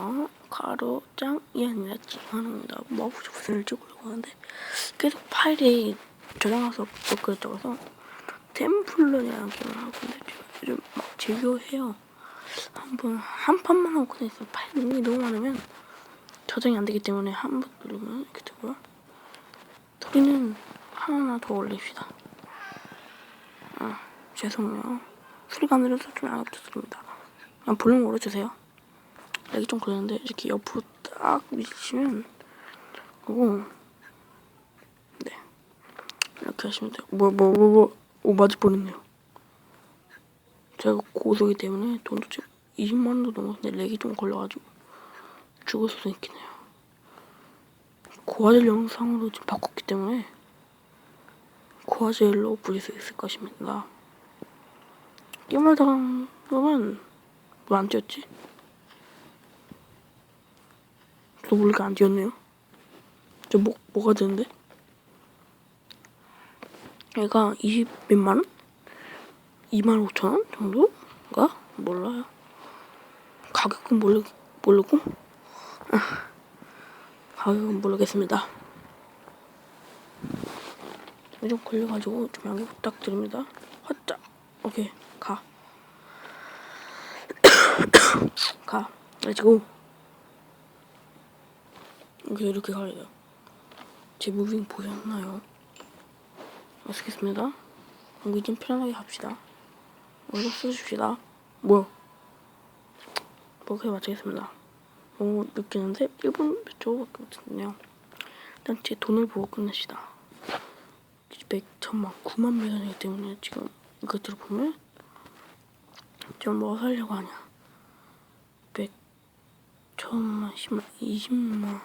안녕하세요. 가로장이 아니라 지만입니다. 마법적 부분을 찍으려고 하는데 계속 파일이 저장해서 그랬다고 해서 템플런이라는 게임을 하고 있는데 요즘 막 즐겨해요. 한번 한 판만 하고 끝냈어요. 파일 너무 너무 많으면 저장이 안 되기 때문에 한 번 누르면 이렇게 되고요. 소리는 하나 더 올립시다. 아, 죄송해요. 소리가 안 들려서 좀 양해부탁드립니다. 그냥 볼륨 올려주세요. 렉이 좀 걸렸는데 이렇게 옆으로 딱 미치면 그리고 네 이렇게 하시면 돼요. 뭐 뭐 뭐뭐 오 맞을 뻔했네요. 제가 고소기 때문에 돈도 지금 20만 원도 넘었는데 렉이 좀 걸려가지고 죽을 수도 있겠네요. 고화질 영상으로 지금 바꿨기 때문에 고화질로 부릴 수 있을 것입니다. 게임을 당하면 왜 안 뛰었지? 또 모르게 안 뛰었네요. 저 뭐, 뭐가 되는데? 얘가 20 몇만 원? 2만 5천 원 정도인가? 몰라요. 가격은 모르, 모르고 아, 가격은 모르겠습니다. 좀 걸려가지고 좀 양해 부탁드립니다. 화짜 오케이 가. 가. 렛츠고. 이렇게 이렇게 가야 돼요. 제 무빙 보셨나요? 마치겠습니다. 우리 좀 편하게 합시다. 얼굴 써줍시다. 뭐야? 뭐그게 마치겠습니다. 너무 느끼는데 1분 몇 초밖에 못했네요. 일단 제 돈을 보고 끝냅시다. 100, 천만, 9만 매간이기 때문에 지금 이것들을 보면 좀뭐 살려고 하냐. 100, 천만, 10만, 20만,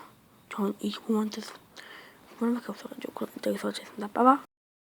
전 25만 대서 9만원밖에 없